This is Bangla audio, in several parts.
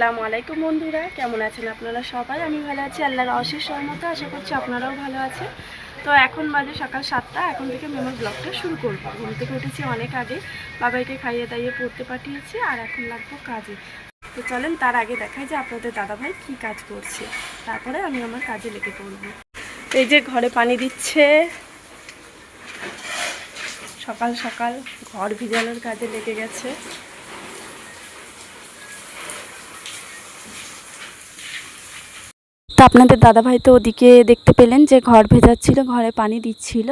আসসালামু আলাইকুম বন্ধুরা, কেমন আছেন আপনারা সবাই? আমি ভালো আছি, আল্লাহর অশেষ সহমতে আশা করছি আপনারাও ভালো আছেন। তো এখন বাজে সকাল সাতটা, এখন থেকে আমি আমার ব্লগটা শুরু করব। ঘুম থেকে উঠেছি অনেক আগে বাবাইকে খাইয়ে দাইয়ে পড়তে পাঠিয়েছি, আর এখন লাগবো কাজে। তো চলেন, তার আগে দেখাই যে আপনাদের দাদাভাই কি কাজ করছে। তারপরে আমি আমার কাজে লেগে পড়ব। এই যে ঘরে পানি দিচ্ছে। সকাল সকাল ঘর ভিজানোর কাজে লেগে গেছে। তো আপনাদের দাদাভাই তো ওদিকে দেখতে পেলেন যে ঘর ভেজাচ্ছিল, ঘরে পানি দিচ্ছিল।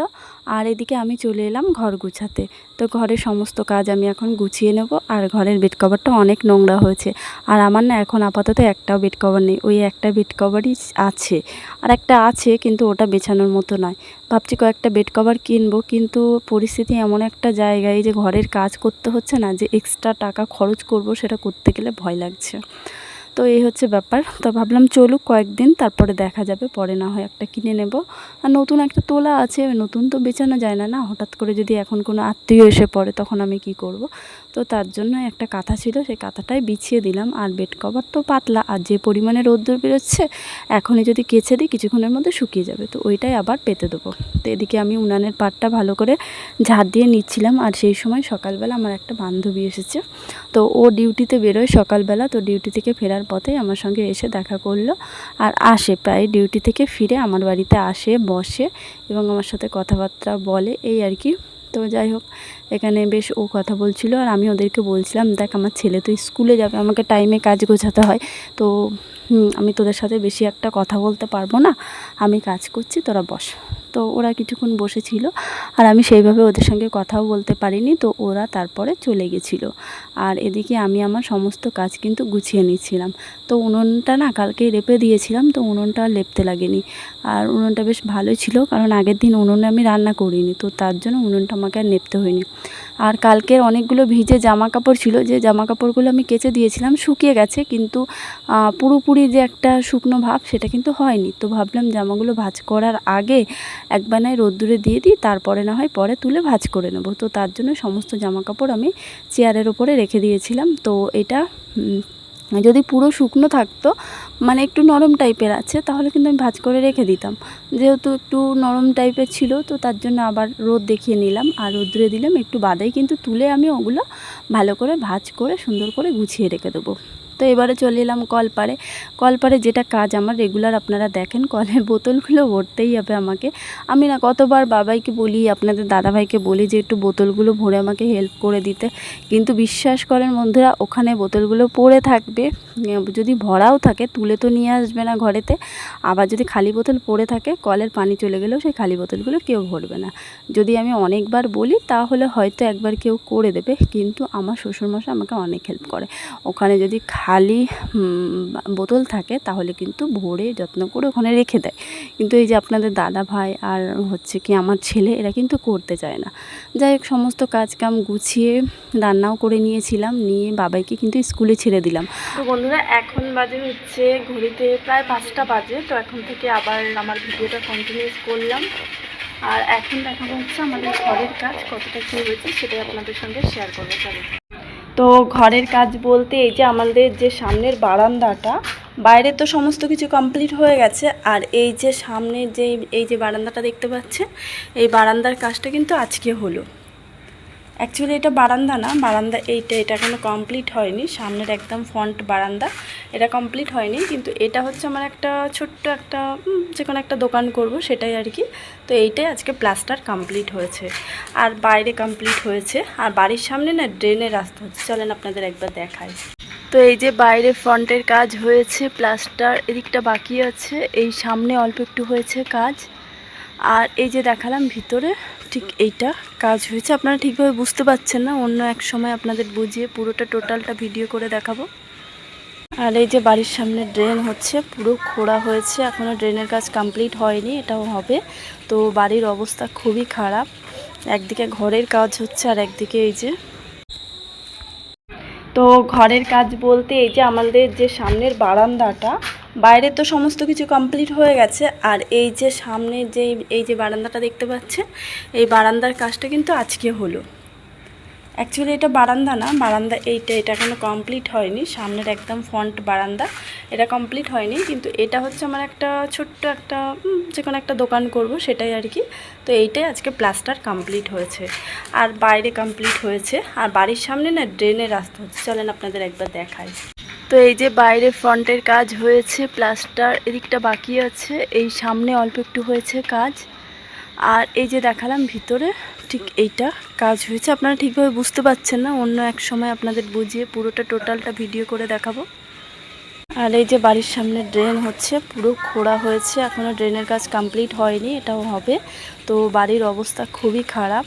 আর এদিকে আমি চলে এলাম ঘর গুছাতে। তো ঘরের সমস্ত কাজ আমি এখন গুছিয়ে নেব। আর ঘরের বেড কভারটা অনেক নোংরা হয়েছে। আর আমার না এখন আপাতত একটাও বেড কভার নেই। ওই একটা বেড কভারই আছে। আর একটা আছে, কিন্তু ওটা বেছানোর মতো নয়। ভাবছি কয়েকটা বেড কভার কিনবো, কিন্তু পরিস্থিতি এমন একটা জায়গায় যে ঘরের কাজ করতে হচ্ছে না, যে এক্সট্রা টাকা খরচ করব সেটা করতে গেলে ভয় লাগছে। তো এই হচ্ছে ব্যাপার। তো ভাবলাম চলুক কয়েকদিন, তারপরে দেখা যাবে, পরে না হয় একটা কিনে নেব। আর নতুন একটা তোলা আছে, নতুন তো বেচানো যায় না না? হঠাৎ করে যদি এখন কোনো আত্মীয় এসে পড়ে, তখন আমি কি করব? তো তার জন্য একটা কাঁথা ছিল, সেই কাঁথাটাই বিছিয়ে দিলাম। আর বেড কভার তো পাতলা, আর যে পরিমাণে রোদ্দুর বেরোচ্ছে, এখনই যদি কেচে দিই, কিছুক্ষণের মধ্যে শুকিয়ে যাবে। তো ওইটাই আবার পেতে দেবো। তো এদিকে আমি উনানের পাটটা ভালো করে ঝাড় দিয়ে নিচ্ছিলাম, আর সেই সময় সকালবেলা আমার একটা বান্ধবী এসেছে। তো ও ডিউটিতে বেরোয় সকালবেলা, তো ডিউটি থেকে ফেরার পথে আমার সঙ্গে এসে দেখা করল আর আসে প্রায় ডিউটি থেকে ফিরে আমার বাড়িতে আসে, বসে এবং আমার সাথে কথাবার্তা বলে, এই আর কি। তো যাই হোক, এখানে বেশ ও কথা বলছিল আর আমি ওদেরকে বলছিলাম, দেখ আমার ছেলে তো স্কুলে যাবে, আমাকে টাইমে কাজ গোছাতে হয়। তো আমি তোদের সাথে বেশি একটা কথা বলতে পারব না। আমি কাজ করছি, তোরা বস। তো ওরা কিছুক্ষণ বসেছিল আর আমি সেইভাবে ওদের সঙ্গে কথাও বলতে পারিনি, তো ওরা তারপরে চলে গেছিল। আর এদিকে আমি আমার সমস্ত কাজ কিন্তু গুছিয়ে নিচ্ছিলাম। তো উনুনটা না কালকে রেপে দিয়েছিলাম, তো উনুনটা লেপতে লাগেনি। আর উনুনটা বেশ ভালোই ছিল, কারণ আগের দিন উনুনে আমি রান্না করিনি, তো তার জন্য উনুনটা আমাকে আর নেপতে হয়নি। আর কালকের অনেকগুলো ভিজে জামা কাপড় ছিল, যে জামা কাপড়গুলো আমি কেচে দিয়েছিলাম, শুকিয়ে গেছে, কিন্তু পুরোপুরি যে একটা শুকনো ভাব সেটা কিন্তু হয়নি। তো ভাবলাম জামাগুলো ভাজ করার আগে একবার নয় রোদ্দুরে দিয়ে দিই, তারপরে না হয় পরে তুলে ভাজ করে নেব। তো তার জন্য সমস্ত জামা কাপড় আমি চেয়ারের ওপরে রেখে দিয়েছিলাম। তো এটা যদি পুরো শুকনো থাকতো মানে একটু নরম টাইপের আছে, তাহলে কিন্তু আমি ভাজ করে রেখে দিতাম। যেহেতু একটু নরম টাইপের ছিল, তো তার জন্য আবার রোদ দেখিয়ে নিলাম। আর রোদ্রে দিলাম একটু বাদেই, কিন্তু তুলে আমি ওগুলো ভালো করে ভাঁজ করে সুন্দর করে গুছিয়ে রেখে দেবো। তো এবারে চলে এলাম কলপারে কলপারে যেটা কাজ আমার রেগুলার আপনারা দেখেন, কলের বোতলগুলো ভরতেই হবে আমাকে। আমি না কতবার বাবাইকে বলি, আপনাদের দাদাভাইকে বলি যে একটু বোতলগুলো ভরে আমাকে হেল্প করে দিতে। কিন্তু বিশ্বাস করেন বন্ধুরা, ওখানে বোতলগুলো পড়ে থাকবে। যদি ভরাও থাকে, তুলে তো নিয়ে আসবে না ঘরেতে। আবার যদি খালি বোতল পড়ে থাকে, কলের পানি চলে গেলেও সেই খালি বোতলগুলো কেউ ভরবে না। যদি আমি অনেকবার বলি, তাহলে হয়তো একবার কেউ করে দেবে। কিন্তু আমার শ্বশুরমশা আমাকে অনেক হেল্প করে। ওখানে যদি খালি বোতল থাকে, তাহলে কিন্তু ভরে যত্ন করে ওখানে রেখে দেয়। কিন্তু এই যে আপনাদের দাদা ভাই আর হচ্ছে কি আমার ছেলে, এরা কিন্তু করতে চায় না। যাই হোক, সমস্ত কাজ কাম গুছিয়ে রান্নাও করে নিয়েছিলাম, নিয়ে বাবাইকে কিন্তু স্কুলে ছেড়ে দিলাম। তো বন্ধুরা, এখন বাজে হচ্ছে ঘড়িতে প্রায় পাঁচটা বাজে, তো এখন থেকে আবার আমার ভিডিওটা কন্টিনিউস করলাম। আর এখন দেখাবো হচ্ছে আমাদের ঘরের কাজ, কতটা কী হয়েছে সেটাই আপনাদের সঙ্গে শেয়ার করব। চলো। তো ঘরের কাজ বলতে এই যে আমাদের যে সামনের বারান্দাটা, বাইরে তো সমস্ত কিছু কমপ্লিট হয়ে গেছে। আর এই যে সামনে যে এই যে বারান্দাটা দেখতে পাচ্ছে এই বারান্দার কাজটা কিন্তু আজকে হলো। অ্যাকচুয়ালি এটা বারান্দা না। বারান্দা এইটা, এটা এখনও কমপ্লিট হয়নি। সামনের একদম ফ্রন্ট বারান্দা। এটা কমপ্লিট হয়নি, কিন্তু এটা হচ্ছে আমার একটা ছোট্ট একটা যে কোনো একটা দোকান করব, সেটাই আর কি। তো এইটাই আজকে প্লাস্টার কমপ্লিট হয়েছে। আর বাইরে কমপ্লিট হয়েছে। আর বাড়ির সামনে না ড্রেনের রাস্তা হচ্ছে। চলেন আপনাদের একবার দেখাই। তো এই যে বাইরে ফ্রন্টের কাজ হয়েছে প্লাস্টার এদিকটা বাকি আছে। এই সামনে অল্প একটু হয়েছে কাজ। আর এই যে দেখালাম ভিতরে, ঠিক এইটা কাজ হয়েছে। আপনারা ঠিকভাবে বুঝতে পারছেন না, অন্য এক সময় আপনাদের বুঝিয়ে পুরোটা টোটালটা ভিডিও করে দেখাবো। আর এই যে বাড়ির সামনে ড্রেন হচ্ছে, পুরো খোঁড়া হয়েছে এখনও ড্রেনের কাজ কমপ্লিট হয়নি, এটাও হবে। তো বাড়ির অবস্থা খুবই খারাপ, একদিকে ঘরের কাজ হচ্ছে আর একদিকে এই যে ঘরের কাজ বলতে এই যে আমাদের যে সামনের বারান্দাটা, বাইরে তো সমস্ত কিছু কমপ্লিট হয়ে গেছে। আর এই যে সামনে যে, এই যে বারান্দাটা দেখতে পাচ্ছে এই বারান্দার কাজটা কিন্তু আজকে হলো। অ্যাকচুয়ালি এটা বারান্দা না, বারান্দা এইটা, এটা এখনও কমপ্লিট হয়নি। সামনের একদম ফ্রন্ট বারান্দা। এটা কমপ্লিট হয়নি, কিন্তু এটা হচ্ছে আমার একটা ছোট্ট একটা যে কোনো একটা দোকান করব, সেটাই আর কি। তো এইটাই আজকে প্লাস্টার কমপ্লিট হয়েছে। আর বাইরে কমপ্লিট হয়েছে। আর বাড়ির সামনে না ড্রেনের রাস্তা হচ্ছে। চলেন আপনাদের একবার দেখাই। তো এই যে বাইরে ফ্রন্টের কাজ হয়েছে প্লাস্টার এদিকটা বাকি আছে। এই সামনে অল্প একটু হয়েছে কাজ। আর এই যে দেখালাম ভিতরে, ঠিক এইটা কাজ হয়েছে। আপনারা ঠিকভাবে বুঝতে পারছেন না, অন্য এক সময় আপনাদের বুঝিয়ে পুরোটা টোটালটা ভিডিও করে দেখাবো। আর এই যে বাড়ির সামনে ড্রেন হচ্ছে, পুরো খোঁড়া হয়েছে এখনও ড্রেনের কাজ কমপ্লিট হয়নি, এটাও হবে। তো বাড়ির অবস্থা খুবই খারাপ।